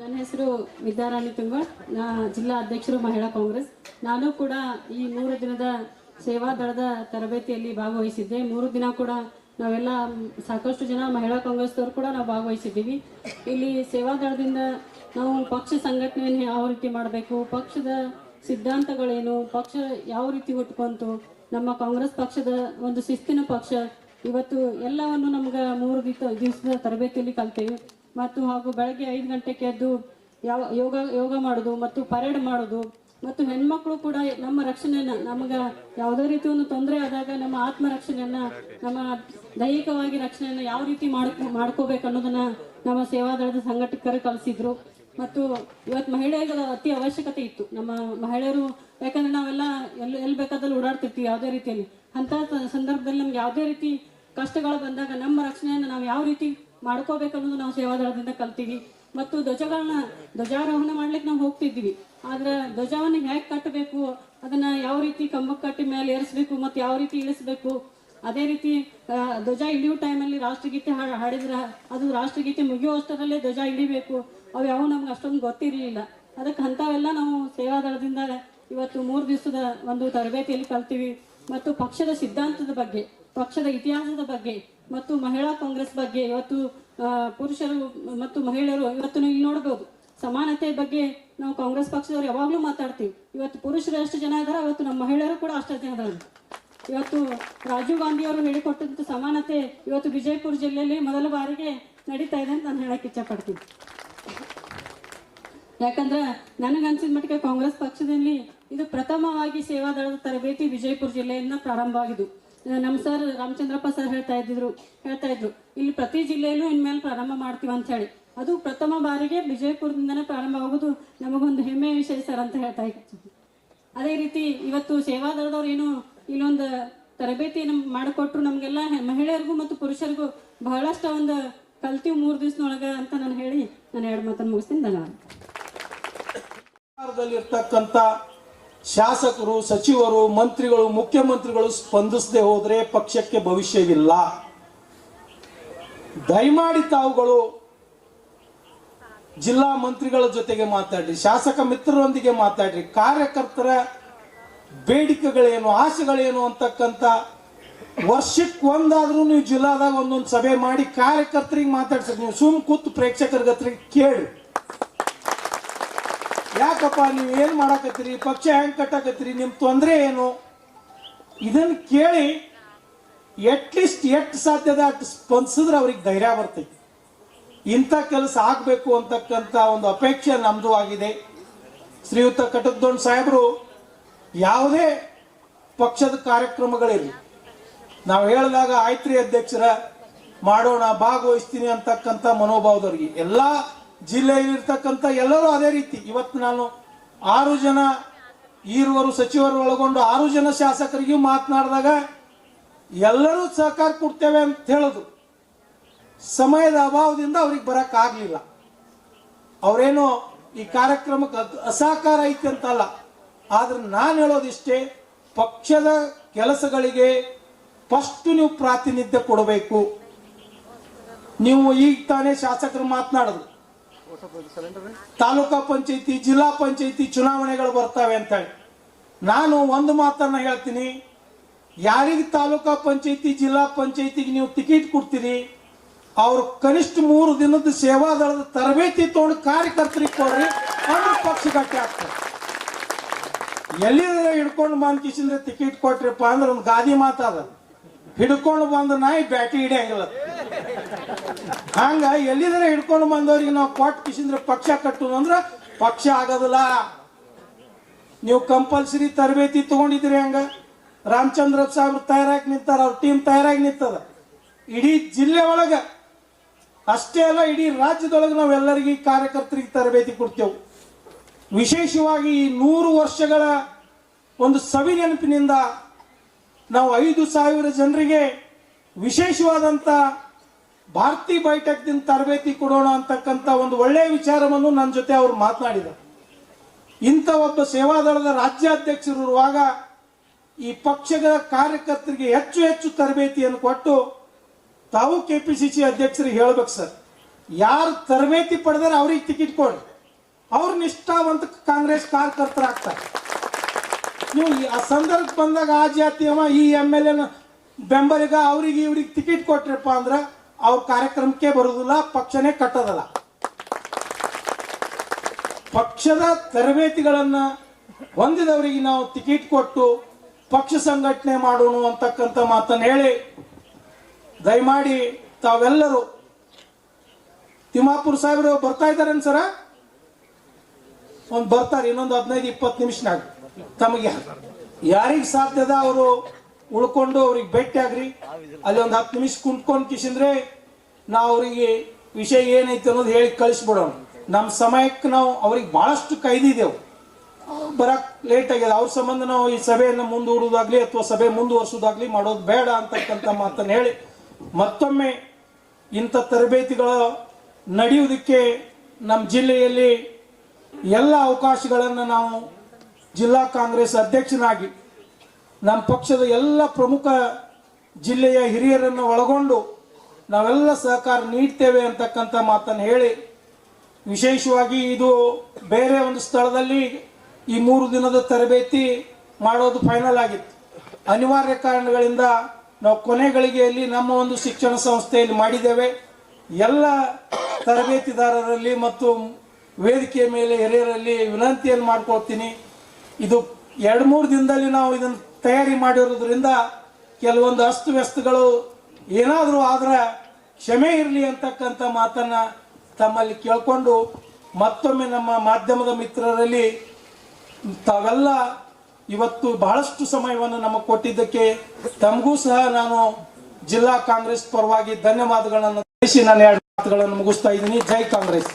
ನನ್ನ ಹೆಸರು ವಿದ್ಯಾರಾಣಿ ತುಂಗಡ್ ನಾ ಜಿಲ್ಲಾ ಅಧ್ಯಕ್ಷರು ಮಹಿಳಾ ಕಾಂಗ್ರೆಸ್. ನಾನು ಕೂಡ ಈ ಮೂರು ದಿನದ ಸೇವಾ ದಳದ ತರಬೇತಿಯಲ್ಲಿ ಭಾಗವಹಿಸಿದ್ದೆ. ಮೂರು ದಿನ ಕೂಡ ನಾವೆಲ್ಲ ಸಾಕಷ್ಟು ಜನ ಮಹಿಳಾ ಕಾಂಗ್ರೆಸ್ದವ್ರು ಕೂಡ ನಾವು ಭಾಗವಹಿಸಿದ್ದೀವಿ. ಇಲ್ಲಿ ಸೇವಾ ದಳದಿಂದ ನಾವು ಪಕ್ಷ ಸಂಘಟನೆಯನ್ನು ಯಾವ ರೀತಿ ಮಾಡಬೇಕು, ಪಕ್ಷದ ಸಿದ್ಧಾಂತಗಳೇನು, ಪಕ್ಷ ಯಾವ ರೀತಿ ಹುಟ್ಕೊಂತು, ನಮ್ಮ ಕಾಂಗ್ರೆಸ್ ಪಕ್ಷದ ಒಂದು ಶಿಸ್ತಿನ ಪಕ್ಷ, ಇವತ್ತು ಎಲ್ಲವನ್ನು ನಮ್ಗೆ ಮೂರು ದಿವಸ, ದಿವಸದ ತರಬೇತಿಯಲ್ಲಿ ಕಲ್ತೇವೆ. ಮತ್ತು ಹಾಗೂ ಬೆಳಗ್ಗೆ ಐದು ಗಂಟೆಗೆ ಎದ್ದು ಯಾವ ಯೋಗ ಯೋಗ ಮಾಡೋದು ಮತ್ತು ಪರೇಡ್ ಮಾಡೋದು ಮತ್ತು ಹೆಣ್ಮಕ್ಳು ಕೂಡ ನಮ್ಮ ರಕ್ಷಣೆಯನ್ನ ನಮಗ ಯಾವುದೇ ರೀತಿ ಒಂದು ತೊಂದರೆ ಆದಾಗ ನಮ್ಮ ಆತ್ಮ ರಕ್ಷಣೆಯನ್ನ ನಮ್ಮ ದೈಹಿಕವಾಗಿ ರಕ್ಷಣೆಯನ್ನ ಯಾವ ರೀತಿ ಮಾಡ್ಕೊ ಮಾಡ್ಕೋಬೇಕು ಅನ್ನೋದನ್ನ ನಮ್ಮ ಸೇವಾದಳದ ಸಂಘಟಕರು ಕಲಿಸಿದ್ರು. ಮತ್ತು ಇವತ್ತು ಮಹಿಳೆಯರ ಅತಿ ಅವಶ್ಯಕತೆ ಇತ್ತು. ನಮ್ಮ ಮಹಿಳೆಯರು, ಯಾಕಂದ್ರೆ ನಾವೆಲ್ಲ ಎಲ್ಲಿ ಎಲ್ಲಿ ಬೇಕಾದಲ್ಲಿ ಓಡಾಡ್ತಿರ್ತೀವಿ ಯಾವುದೇ ರೀತಿಯಲ್ಲಿ. ಅಂತ ಸಂದರ್ಭದಲ್ಲಿ ನಮ್ಗೆ ಯಾವುದೇ ರೀತಿ ಕಷ್ಟಗಳು ಬಂದಾಗ ನಮ್ಮ ರಕ್ಷಣೆಯನ್ನು ನಾವು ಯಾವ ರೀತಿ ಮಾಡ್ಕೋಬೇಕು ಅನ್ನೋದು ನಾವು ಸೇವಾದಳದಿಂದ ಕಲ್ತೀವಿ. ಮತ್ತು ಧ್ವಜಗಳನ್ನ, ಧ್ವಜಾರೋಹಣ ಮಾಡ್ಲಿಕ್ಕೆ ನಾವು ಹೋಗ್ತಿದ್ವಿ ಆದ್ರೆ ಧ್ವಜವನ್ನು ಹೇಗೆ ಕಟ್ಟಬೇಕು, ಅದನ್ನ ಯಾವ ರೀತಿ ಕಂಬಕ್ಕೆ ಕಟ್ಟಿ ಮೇಲೆ ಏರಿಸ್ಬೇಕು, ಮತ್ತು ಯಾವ ರೀತಿ ಇಳಿಸ್ಬೇಕು, ಅದೇ ರೀತಿ ಧ್ವಜ ಇಳಿಯೋ ಟೈಮಲ್ಲಿ ರಾಷ್ಟ್ರಗೀತೆ ಹಾಡಿದ್ರೆ ಅದು ರಾಷ್ಟ್ರಗೀತೆ ಮುಗಿಯುವಷ್ಟರಲ್ಲೇ ಧ್ವಜ ಇಳಿಬೇಕು. ಅವು ಯಾವ ನಮ್ಗೆ ಅಷ್ಟೊಂದು ಗೊತ್ತಿರಲಿಲ್ಲ. ಅದಕ್ಕೆ ಅಂಥವೆಲ್ಲ ನಾವು ಸೇವಾದಳದಿಂದ ಇವತ್ತು ಮೂರು ದಿವಸದ ಒಂದು ತರಬೇತಿಯಲ್ಲಿ ಕಲ್ತೀವಿ. ಮತ್ತು ಪಕ್ಷದ ಸಿದ್ಧಾಂತದ ಬಗ್ಗೆ, ಪಕ್ಷದ ಇತಿಹಾಸದ ಬಗ್ಗೆ ಮತ್ತು ಮಹಿಳಾ ಕಾಂಗ್ರೆಸ್ ಬಗ್ಗೆ ಇವತ್ತು ಪುರುಷರು ಮತ್ತು ಮಹಿಳೆಯರು ಇವತ್ತು ಇಲ್ಲಿ ನೋಡಬಹುದು ಸಮಾನತೆ ಬಗ್ಗೆ ನಾವು ಕಾಂಗ್ರೆಸ್ ಪಕ್ಷದವ್ರು ಯಾವಾಗಲೂ ಮಾತಾಡ್ತೀವಿ. ಇವತ್ತು ಪುರುಷರು ಎಷ್ಟು ಜನ ಇದಾರೆ ಇವತ್ತು ನಮ್ಮ ಮಹಿಳೆಯರು ಕೂಡ ಅಷ್ಟೇ ಜನ ಇದಾರೆ. ಇವತ್ತು ರಾಜೀವ್ ಗಾಂಧಿ ಅವರು ಹೇಳಿಕೊಟ್ಟಂತ ಸಮಾನತೆ ಇವತ್ತು ವಿಜಯಪುರ ಜಿಲ್ಲೆಯಲ್ಲಿ ಮೊದಲ ಬಾರಿಗೆ ನಡೀತಾ ಇದೆ ಅಂತ ನಾನು ಹೇಳಕ್ ಇಚ್ಛಪಡ್ತೀನಿ. ಯಾಕಂದ್ರೆ ನನಗನ್ಸಿದ ಮಟ್ಟಿಗೆ ಕಾಂಗ್ರೆಸ್ ಪಕ್ಷದಲ್ಲಿ ಇದು ಪ್ರಥಮವಾಗಿ ಸೇವಾದಳದ ತರಬೇತಿ ವಿಜಯಪುರ ಜಿಲ್ಲೆಯಿಂದ ಪ್ರಾರಂಭವಾಗಿದ್ದು ಆ, ನಮ್ಮ ಸರ್ ರಾಮಚಂದ್ರಪ್ಪ ಸರ್ ಹೇಳ್ತಾ ಇದ್ದಿದ್ರು, ಹೇಳ್ತಾ ಇದ್ರು, ಇಲ್ಲಿ ಪ್ರತಿ ಜಿಲ್ಲೆಯಲ್ಲೂ ಇನ್ಮೇಲೆ ಪ್ರಾರಂಭ ಮಾಡ್ತೀವಿ ಅಂತ ಹೇಳಿ. ಅದು ಪ್ರಥಮ ಬಾರಿಗೆ ವಿಜಯಪುರದಿಂದನೇ ಪ್ರಾರಂಭ ಆಗೋದು ನಮಗೊಂದು ಹೆಮ್ಮೆಯ ವಿಷಯ ಸರ್ ಅಂತ ಹೇಳ್ತಾ ಇದ್ರು ಅದೇ ರೀತಿ ಇವತ್ತು ಸೇವಾದಳದವ್ರು ಏನು ಇಲ್ಲೊಂದು ತರಬೇತಿ ನಮ್ ಮಾಡಿಕೊಟ್ರು ನಮಗೆಲ್ಲ ಮಹಿಳೆಯರಿಗೂ ಮತ್ತು ಪುರುಷರಿಗೂ ಬಹಳಷ್ಟು ಒಂದು ಕಲ್ತೀವಿ ಮೂರು ದಿವಸದೊಳಗ ಅಂತ ನಾನು ಹೇಳಿ ನಾನು ಎರಡು ಮಾತನ್ನು ಮುಗಿಸ್ತೀನಿ. ಧನ್ಯವಾದ. ಶಾಸಕರು, ಸಚಿವರು, ಮಂತ್ರಿಗಳು, ಮುಖ್ಯಮಂತ್ರಿಗಳು ಸ್ಪಂದಿಸದೆ ಹೋದರೆ ಪಕ್ಷಕ್ಕೆ ಭವಿಷ್ಯವಿಲ್ಲ. ದಯಮಾಡಿ ತಾವುಗಳು ಜಿಲ್ಲಾ ಮಂತ್ರಿಗಳ ಜೊತೆಗೆ ಮಾತಾಡ್ರಿ, ಶಾಸಕ ಮಿತ್ರರೊಂದಿಗೆ ಮಾತಾಡ್ರಿ. ಕಾರ್ಯಕರ್ತರ ಬೇಡಿಕೆಗಳೇನು, ಆಸೆಗಳೇನು ಅಂತಕ್ಕಂಥ ವರ್ಷಕ್ಕೆ ಒಂದಾದ್ರೂ ನೀವು ಜಿಲ್ಲಾದಾಗ ಒಂದೊಂದು ಸಭೆ ಮಾಡಿ ಕಾರ್ಯಕರ್ತರಿಗೆ ಮಾತಾಡ್ಸಕ್ ನೀವು ಸುಮ್ ಕೂತು ಪ್ರೇಕ್ಷಕರ ಹತ್ರ ಕೇಳ್ರಿ. ಯಾಕಪ್ಪ, ನೀವು ಏನು ಮಾಡಾಕತ್ತೀರಿ? ಪಕ್ಷ ಹೆಂಗೆ ಕಟ್ಟಾಕತ್ತೀರಿ? ನಿಮ್ಮ ತೊಂದರೆ ಏನು? ಇದನ್ನು ಕೇಳಿ ಎಟ್ಲೀಸ್ಟ್ ಎಷ್ಟು ಸಾಧ್ಯದ ಅಷ್ಟು ಸ್ಪಂದಿಸಿದ್ರೆ ಅವ್ರಿಗೆ ಧೈರ್ಯ ಬರ್ತೈತಿ. ಇಂಥ ಕೆಲಸ ಆಗಬೇಕು ಅಂತಕ್ಕಂಥ ಒಂದು ಅಪೇಕ್ಷೆ ನಮ್ದು ಆಗಿದೆ. ಶ್ರೀಯುತ ಕಟಕ್ದೊಂಡ್ ಸಾಹೇಬರು, ಯಾವುದೇ ಪಕ್ಷದ ಕಾರ್ಯಕ್ರಮಗಳಿರಲಿ. ನಾವು ಹೇಳಿದಾಗ ಆಯ್ತ್ರಿ ಅಧ್ಯಕ್ಷರ, ಮಾಡೋಣ, ಭಾಗವಹಿಸ್ತೀನಿ ಅಂತಕ್ಕಂಥ ಮನೋಭಾವದವ್ರಿಗೆ. ಎಲ್ಲ ಜಿಲ್ಲೆಯಲ್ಲಿರ್ತಕ್ಕಂಥ ಎಲ್ಲರೂ ಅದೇ ರೀತಿ. ಇವತ್ತು ನಾನು ಆರು ಜನ ಈರುವರು, ಸಚಿವರು ಒಳಗೊಂಡು ಆರು ಜನ ಶಾಸಕರಿಗೂ ಮಾತನಾಡಿದಾಗ ಎಲ್ಲರೂ ಸಹಕಾರ ಕೊಡ್ತೇವೆ ಅಂತ ಹೇಳೋದು. ಸಮಯದ ಅಭಾವದಿಂದ ಅವ್ರಿಗೆ ಬರೋಕ್ಕಾಗಲಿಲ್ಲ ಅವರೇನು ಈ ಕಾರ್ಯಕ್ರಮಕ್ಕೆ ಅಸಹಕಾರ ಐತಿ ಅಂತಲ್ಲ, ಆದ್ರೆ ನಾನು ಹೇಳೋದಿಷ್ಟೇ, ಪಕ್ಷದ ಕೆಲಸಗಳಿಗೆ ಫಸ್ಟ್ ನೀವು ಪ್ರಾತಿನಿಧ್ಯ ಕೊಡಬೇಕು. ನೀವು ಈಗ ತಾನೇ ಶಾಸಕರು ಮಾತನಾಡಿದ್ರು ತಾಲೂಕಾ ಪಂಚಾಯತಿ, ಜಿಲ್ಲಾ ಪಂಚಾಯತಿ ಚುನಾವಣೆಗಳು ಬರ್ತವೆ ಅಂತ ಹೇಳಿ ನಾನು ಒಂದು ಮಾತನ್ನ ಹೇಳ್ತೀನಿ. ಯಾರಿಗೆ ತಾಲೂಕಾ ಪಂಚಾಯತಿ, ಜಿಲ್ಲಾ ಪಂಚಾಯತಿಗೆ ನೀವು ಟಿಕೆಟ್ ಕೊಡ್ತೀರಿ, ಅವರು ಕನಿಷ್ಠ ಮೂರು ದಿನದ ಸೇವಾದಳದ ತರಬೇತಿ ತೊಗೊಂಡು ಕಾರ್ಯಕರ್ತರಿಗೆ ಕೊಡ್ರಿ, ಅಂದ್ರೆ ಪಕ್ಷ ಗಟ್ಟಿ ಆಗ್ತಾರೆ ಎಲ್ಲಿ ಹಿಡ್ಕೊಂಡು ಬಂದ್ ಕಿಸಿಂದ್ರೆ ಟಿಕೆಟ್ ಕೊಟ್ರಿಪ್ಪ ಅಂದ್ರೆ ಒಂದು ಗಾದಿ ಮಾತಾದ ಹಿಡ್ಕೊಂಡು ಬಂದ ನಾಯಿ ಬ್ಯಾಟಿ ಹಿಡಿಯಂಗಿಲ್ಲ. ಹಂಗ ಎಲ್ಲಿದ್ರೆ ಹಿಡ್ಕೊಂಡು ಬಂದವ್ರಿಗೆ ನಾವು ಕೊಟ್ಟು ಕಿಸಿಂದ್ರೆ ಪಕ್ಷ ಕಟ್ಟುದು ಅಂದ್ರ ಪಕ್ಷ ಆಗೋದಿಲ್ಲ. ನೀವು ಕಂಪಲ್ಸರಿ ತರಬೇತಿ ತಗೊಂಡಿದ್ರಿ ಹಂಗ. ರಾಮಚಂದ್ರ ಸಾಹೇಬ್ರು ತಯಾರಾಗಿ ನಿಂತಾರ, ಅವ್ರ ಟೀಮ್ ತಯಾರಾಗಿ ನಿಂತದ. ಇಡೀ ಜಿಲ್ಲೆ ಒಳಗ ಅಷ್ಟೇ ಅಲ್ಲ, ಇಡೀ ರಾಜ್ಯದೊಳಗೆ ನಾವೆಲ್ಲರಿಗೆ ಕಾರ್ಯಕರ್ತರಿಗೆ ತರಬೇತಿ ಕೊಡ್ತೇವೆ. ವಿಶೇಷವಾಗಿ ಈ ನೂರು ವರ್ಷಗಳ ಒಂದು ಸವಿ ನೆನಪಿನಿಂದ ನಾವು ಐದು ಸಾವಿರ ಜನರಿಗೆ ವಿಶೇಷವಾದಂಥ ಭಾರತಿ ಬೈಟಕ್ದಿಂದ ತರಬೇತಿ ಕೊಡೋಣ ಅಂತಕ್ಕಂಥ ಒಂದು ಒಳ್ಳೆಯ ವಿಚಾರವನ್ನು ನನ್ನ ಜೊತೆ ಅವರು ಮಾತನಾಡಿದರು. ಇಂಥ ಒಬ್ಬ ಸೇವಾದಳದ ರಾಜ್ಯಾಧ್ಯಕ್ಷರಿರುವಾಗ ಈ ಪಕ್ಷದ ಕಾರ್ಯಕರ್ತರಿಗೆ ಹೆಚ್ಚು ಹೆಚ್ಚು ತರಬೇತಿಯನ್ನು ಕೊಟ್ಟು ತಾವು ಕೆ ಪಿ ಸಿ ಸಿ ಅಧ್ಯಕ್ಷರಿಗೆ ಹೇಳ್ಬೇಕು ಸರ್. ಯಾರು ತರಬೇತಿ ಪಡೆದರೆ ಅವ್ರಿಗೆ ಟಿಕೆಟ್ ಕೊಡಿ. ಅವ್ರ ನಿಷ್ಠಾವಂತ ಕಾಂಗ್ರೆಸ್ ಕಾರ್ಯಕರ್ತರಾಗ್ತಾರೆ. ನೀವು ಆ ಸಂದರ್ಭ ಬಂದಾಗ ಆ ಜಾತಿಯವ ಈ ಎಂ ಎಲ್ ಎನ ಬೆಂಬಲಿಗ ಅವ್ರಿಗೆ ಇವ್ರಿಗೆ ಟಿಕೆಟ್ ಕೊಟ್ರಪ್ಪ ಅಂದ್ರ ಅವ್ರ ಕಾರ್ಯಕ್ರಮಕ್ಕೆ ಬರುದಿಲ್ಲ, ಪಕ್ಷನೇ ಕಟ್ಟೋದಲ್ಲ. ಪಕ್ಷದ ತರಬೇತಿಗಳನ್ನ ಹೊಂದಿದವರಿಗೆ ನಾವು ಟಿಕೆಟ್ ಕೊಟ್ಟು ಪಕ್ಷ ಸಂಘಟನೆ ಮಾಡೋಣ ಅಂತಕ್ಕಂಥ ಮಾತನ್ನು ಹೇಳಿ, ದಯಮಾಡಿ ತಾವೆಲ್ಲರೂ ತಿಮ್ಮಾಪುರ ಸಾಹೇಬರು ಬರ್ತಾ ಇದ್ದಾರೆ ಸರ? ಒಂದು ಬರ್ತಾರೆ, ಇನ್ನೊಂದು ಹದಿನೈದು, ಇಪ್ಪತ್ತು ನಿಮಿಷನಾಗ. ತಮಗೆ ಯಾರಿಗೆ ಸಾಧ್ಯದ ಅವರು ಉಳ್ಕೊಂಡು ಅವ್ರಿಗೆ ಭೇಟಿ ಆಗ್ರಿ. ಅಲ್ಲಿ ಒಂದು ಹತ್ತು ನಿಮಿಷ ಕುಂತ್ಕೊಂಡು ಕಿಸಿಂದ್ರೆ ನಾವು ಅವರಿಗೆ ವಿಷಯ ಏನೈತೆ ಅನ್ನೋದು ಹೇಳಿ ಕಳಿಸ್ಬಿಡೋಣ. ನಮ್ಮ ಸಮಯಕ್ಕೆ ನಾವು ಅವ್ರಿಗೆ ಬಹಳಷ್ಟು ಕೈದಿದೆವು ಬರಕ್ ಲೇಟ್ ಆಗ್ಯದ. ಅವ್ರ ಸಂಬಂಧ ನಾವು ಈ ಸಭೆಯನ್ನು ಮುಂದೂಡುವುದಾಗ್ಲಿ ಅಥವಾ ಸಭೆ ಮುಂದುವರ್ಸೋದಾಗ್ಲಿ ಮಾಡೋದು ಬೇಡ ಅಂತಕ್ಕಂಥ ಮಾತನ್ನು ಹೇಳಿ ಮತ್ತೊಮ್ಮೆ ಇಂಥ ತರಬೇತಿಗಳು ನಡೆಯುವುದಕ್ಕೆ ನಮ್ಮ ಜಿಲ್ಲೆಯಲ್ಲಿ ಎಲ್ಲ ಅವಕಾಶಗಳನ್ನು ನಾವು ಜಿಲ್ಲಾ ಕಾಂಗ್ರೆಸ್ ಅಧ್ಯಕ್ಷನಾಗಿ ನಮ್ಮ ಪಕ್ಷದ ಎಲ್ಲ ಪ್ರಮುಖ ಜಿಲ್ಲೆಯ ಹಿರಿಯರನ್ನು ಒಳಗೊಂಡು ನಾವೆಲ್ಲ ಸಹಕಾರ ನೀಡ್ತೇವೆ ಅಂತಕ್ಕಂಥ ಮಾತನ್ನು ಹೇಳಿ, ವಿಶೇಷವಾಗಿ ಇದು ಬೇರೆ ಒಂದು ಸ್ಥಳದಲ್ಲಿ ಈ ಮೂರು ದಿನದ ತರಬೇತಿ ಮಾಡೋದು ಫೈನಲ್ ಆಗಿತ್ತು. ಅನಿವಾರ್ಯ ಕಾರಣಗಳಿಂದ ನಾವು ಕೊನೆ ಗಳಿಗೆಯಲ್ಲಿ ನಮ್ಮ ಒಂದು ಶಿಕ್ಷಣ ಸಂಸ್ಥೆಯಲ್ಲಿ ಮಾಡಿದ್ದೇವೆ. ಎಲ್ಲ ತರಬೇತಿದಾರರಲ್ಲಿ ಮತ್ತು ವೇದಿಕೆಯ ಮೇಲೆ ಹಿರಿಯರಲ್ಲಿ ವಿನಂತಿಯನ್ನು ಮಾಡ್ಕೊಳ್ತೀನಿ. ಇದು ಎರಡು ಮೂರು ದಿನದಲ್ಲಿ ನಾವು ಇದನ್ನು ತಯಾರಿ ಮಾಡಿರೋದ್ರಿಂದ ಕೆಲವೊಂದು ಅಸ್ತವ್ಯಸ್ತಗಳು ಏನಾದರೂ ಆದ್ರೆ ಕ್ಷಮೆ ಇರಲಿ ಅಂತಕ್ಕಂಥ ಮಾತನ್ನು ತಮ್ಮಲ್ಲಿ ಕೇಳಿಕೊಂಡು ಮತ್ತೊಮ್ಮೆ ನಮ್ಮ ಮಾಧ್ಯಮದ ಮಿತ್ರರಲ್ಲಿ ತಾವೆಲ್ಲ ಇವತ್ತು ಬಹಳಷ್ಟು ಸಮಯವನ್ನು ನಮಗೆ ಕೊಟ್ಟಿದ್ದಕ್ಕೆ ತಮಗೂ ಸಹ ನಾನು ಜಿಲ್ಲಾ ಕಾಂಗ್ರೆಸ್ ಪರವಾಗಿ ಧನ್ಯವಾದಗಳನ್ನು ತಿಳಿಸಿ ನಾನು ಎರಡು ಮಾತುಗಳನ್ನು ಮುಗಿಸ್ತಾ ಇದ್ದೀನಿ. ಜೈ ಕಾಂಗ್ರೆಸ್.